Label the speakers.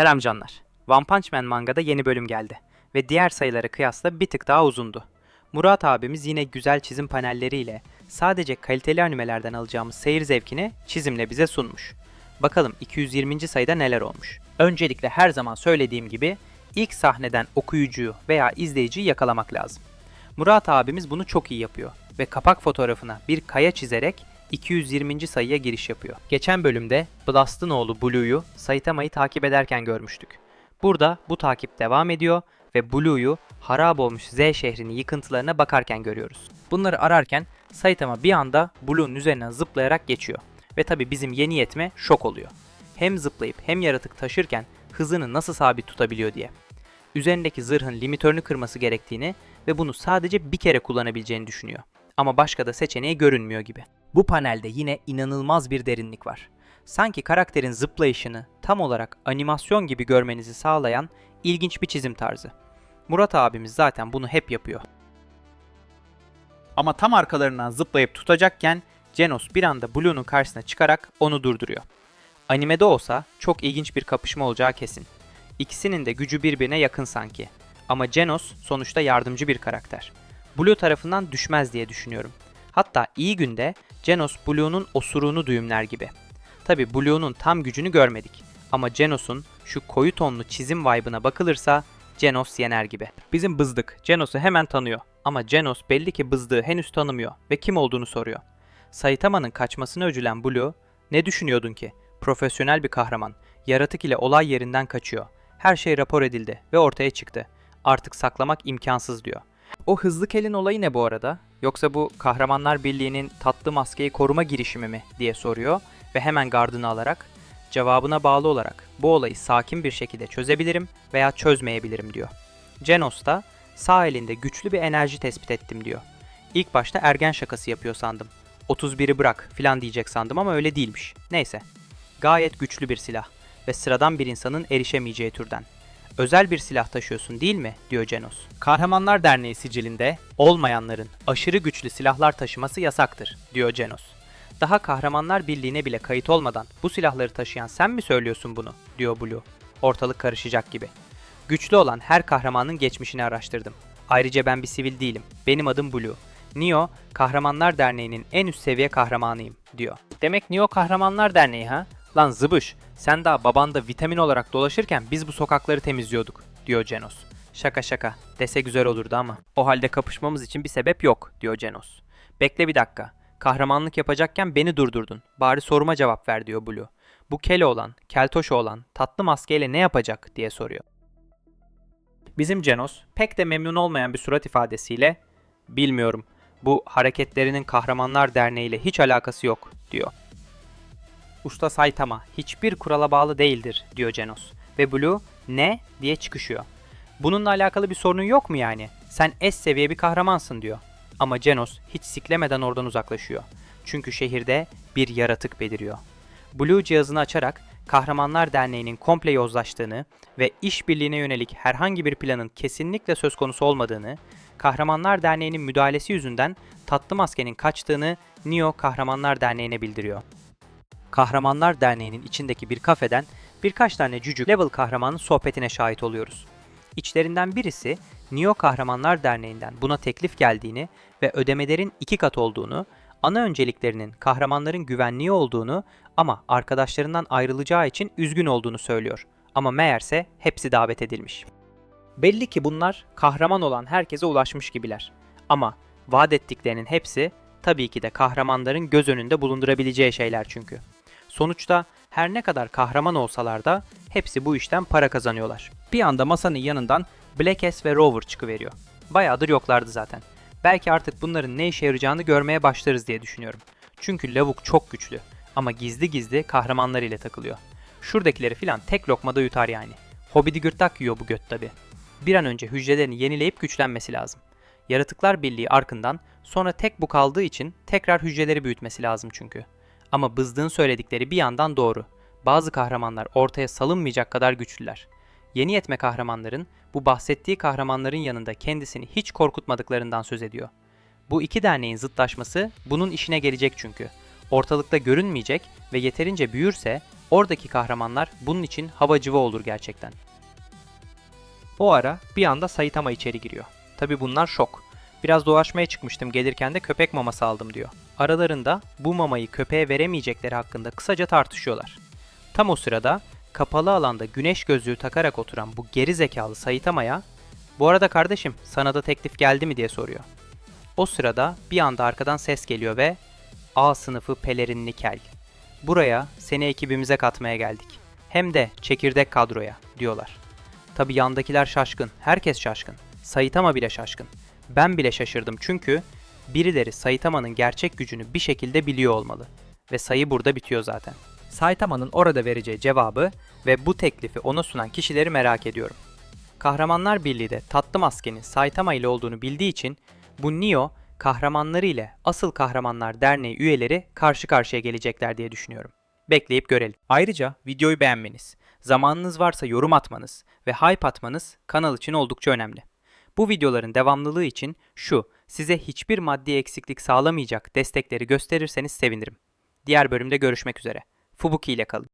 Speaker 1: Selam canlar. One Punch Man mangada yeni bölüm geldi ve diğer sayılara kıyasla bir tık daha uzundu. Murat abimiz yine güzel çizim panelleriyle sadece kaliteli animelerden alacağımız seyir zevkini çizimle bize sunmuş. Bakalım 220. sayıda neler olmuş. Öncelikle her zaman söylediğim gibi ilk sahneden okuyucuyu veya izleyiciyi yakalamak lazım. Murat abimiz bunu çok iyi yapıyor ve kapak fotoğrafına bir kaya çizerek 220. sayıya giriş yapıyor. Geçen bölümde Blast'ın oğlu Blue'yu Saitama'yı takip ederken görmüştük. Burada bu takip devam ediyor ve Blue'yu harap olmuş Z şehrinin yıkıntılarına bakarken görüyoruz. Bunları ararken Saitama bir anda Blue'nun üzerinden zıplayarak geçiyor. Ve tabi bizim yeni yetme şok oluyor. Hem zıplayıp hem yaratık taşırken hızını nasıl sabit tutabiliyor diye. Üzerindeki zırhın limitörünü kırması gerektiğini ve bunu sadece bir kere kullanabileceğini düşünüyor. Ama başka da seçeneği görünmüyor gibi. Bu panelde yine inanılmaz bir derinlik var. Sanki karakterin zıplayışını tam olarak animasyon gibi görmenizi sağlayan ilginç bir çizim tarzı. Murat abimiz zaten bunu hep yapıyor. Ama tam arkalarından zıplayıp tutacakken Genos bir anda Blue'nun karşısına çıkarak onu durduruyor. Animede olsa çok ilginç bir kapışma olacağı kesin. İkisinin de gücü birbirine yakın sanki. Ama Genos sonuçta yardımcı bir karakter. Blue tarafından düşmez diye düşünüyorum. Hatta iyi günde Genos Blue'nun osuruğunu düğümler gibi. Tabi Blue'nun tam gücünü görmedik. Ama Genos'un şu koyu tonlu çizim vibe'ına bakılırsa Genos yener gibi. Bizim bızdık Genos'u hemen tanıyor. Ama Genos belli ki bızdığı henüz tanımıyor ve kim olduğunu soruyor. Saitama'nın kaçmasını öcülen Blue, ne düşünüyordun ki? Profesyonel bir kahraman, yaratık ile olay yerinden kaçıyor. Her şey rapor edildi ve ortaya çıktı. Artık saklamak imkansız diyor. O hızlı kelin olayı ne bu arada? Yoksa bu Kahramanlar Birliği'nin tatlı maskeyi koruma girişimi mi diye soruyor ve hemen gardını alarak cevabına bağlı olarak bu olayı sakin bir şekilde çözebilirim veya çözmeyebilirim diyor. Genos da sağ elinde güçlü bir enerji tespit ettim diyor. İlk başta ergen şakası yapıyor sandım. 31'i bırak filan diyecek sandım ama öyle değilmiş. Neyse. Gayet güçlü bir silah ve sıradan bir insanın erişemeyeceği türden. Özel bir silah taşıyorsun değil mi? diyor Genos. Kahramanlar Derneği sicilinde olmayanların aşırı güçlü silahlar taşıması yasaktır diyor Genos. Daha Kahramanlar Birliği'ne bile kayıt olmadan bu silahları taşıyan sen mi söylüyorsun bunu? diyor Blue. Ortalık karışacak gibi. Güçlü olan her kahramanın geçmişini araştırdım. Ayrıca ben bir sivil değilim. Benim adım Blue. Neo, Kahramanlar Derneği'nin en üst seviye kahramanıyım, diyor. Demek Neo Kahramanlar Derneği ha? Lan zıbış, sen daha babanda vitamin olarak dolaşırken biz bu sokakları temizliyorduk, diyor Genos. Şaka şaka, dese güzel olurdu ama. O halde kapışmamız için bir sebep yok, diyor Genos. Bekle bir dakika, kahramanlık yapacakken beni durdurdun. Bari soruma cevap ver, diyor Blue. Bu kele olan, keltoş olan, tatlı maskeyle ne yapacak, diye soruyor. Bizim Genos pek de memnun olmayan bir surat ifadesiyle bilmiyorum bu hareketlerinin Kahramanlar Derneği ile hiç alakası yok diyor. Usta Saitama hiçbir kurala bağlı değildir diyor Genos ve Blue ne diye çıkışıyor. Bununla alakalı bir sorunun yok mu yani? Sen S seviye bir kahramansın diyor. Ama Genos hiç siklemeden oradan uzaklaşıyor. Çünkü şehirde bir yaratık beliriyor. Blue cihazını açarak Kahramanlar Derneği'nin komple yozlaştığını ve işbirliğine yönelik herhangi bir planın kesinlikle söz konusu olmadığını, Kahramanlar Derneği'nin müdahalesi yüzünden tatlı maskenin kaçtığını Neo Kahramanlar Derneği'ne bildiriyor. Kahramanlar Derneği'nin içindeki bir kafeden birkaç tane cücük level kahramanın sohbetine şahit oluyoruz. İçlerinden birisi Neo Kahramanlar Derneği'nden buna teklif geldiğini ve ödemelerin iki kat olduğunu, ana önceliklerinin kahramanların güvenliği olduğunu ama arkadaşlarından ayrılacağı için üzgün olduğunu söylüyor. Ama meğerse hepsi davet edilmiş. Belli ki bunlar kahraman olan herkese ulaşmış gibiler. Ama vaat ettiklerinin hepsi tabii ki de kahramanların göz önünde bulundurabileceği şeyler çünkü. Sonuçta her ne kadar kahraman olsalar da hepsi bu işten para kazanıyorlar. Bir anda masanın yanından Black ve Rover çıkıveriyor. Bayağıdır yoklardı zaten. Belki artık bunların ne işe yarayacağını görmeye başlarız diye düşünüyorum. Çünkü lavuk çok güçlü ama gizli gizli kahramanlar ile takılıyor. Şuradakileri filan tek lokmada yutar yani. Hobidi gırtlak yiyor bu göt tabi. Bir an önce hücrelerini yenileyip güçlenmesi lazım. Yaratıklar Birliği arkından sonra tek bu kaldığı için tekrar hücreleri büyütmesi lazım çünkü. Ama Bızdığın söyledikleri bir yandan doğru. Bazı kahramanlar ortaya salınmayacak kadar güçlüler. Yeni yetme kahramanların bu bahsettiği kahramanların yanında kendisini hiç korkutmadıklarından söz ediyor. Bu iki derneğin zıtlaşması bunun işine gelecek çünkü. ortalıkta görünmeyecek ve yeterince büyürse oradaki kahramanlar bunun için havacıva olur gerçekten. O ara bir anda Saitama içeri giriyor. Tabi bunlar şok. Biraz dolaşmaya çıkmıştım gelirken de köpek maması aldım diyor. Aralarında bu mamayı köpeğe veremeyecekleri hakkında kısaca tartışıyorlar. Tam o sırada kapalı alanda güneş gözlüğü takarak oturan bu geri zekalı Saitama'ya bu arada kardeşim sana da teklif geldi mi diye soruyor. O sırada bir anda arkadan ses geliyor ve A sınıfı pelerinli kel. Buraya seni ekibimize katmaya geldik. Hem de çekirdek kadroya diyorlar. Tabi yandakiler şaşkın. Herkes şaşkın. Saitama bile şaşkın. Ben bile şaşırdım çünkü birileri Saitama'nın gerçek gücünü bir şekilde biliyor olmalı. Ve sayı burada bitiyor zaten. Saitama'nın orada vereceği cevabı ve bu teklifi ona sunan kişileri merak ediyorum. Kahramanlar Birliği de tatlı maskenin Saitama ile olduğunu bildiği için bu Neo kahramanları ile Asıl Kahramanlar Derneği üyeleri karşı karşıya gelecekler diye düşünüyorum. Bekleyip görelim. Ayrıca videoyu beğenmeniz, zamanınız varsa yorum atmanız ve hype atmanız kanal için oldukça önemli. Bu videoların devamlılığı için şu, size hiçbir maddi eksiklik sağlamayacak destekleri gösterirseniz sevinirim. Diğer bölümde görüşmek üzere. Fubuki ile kalın.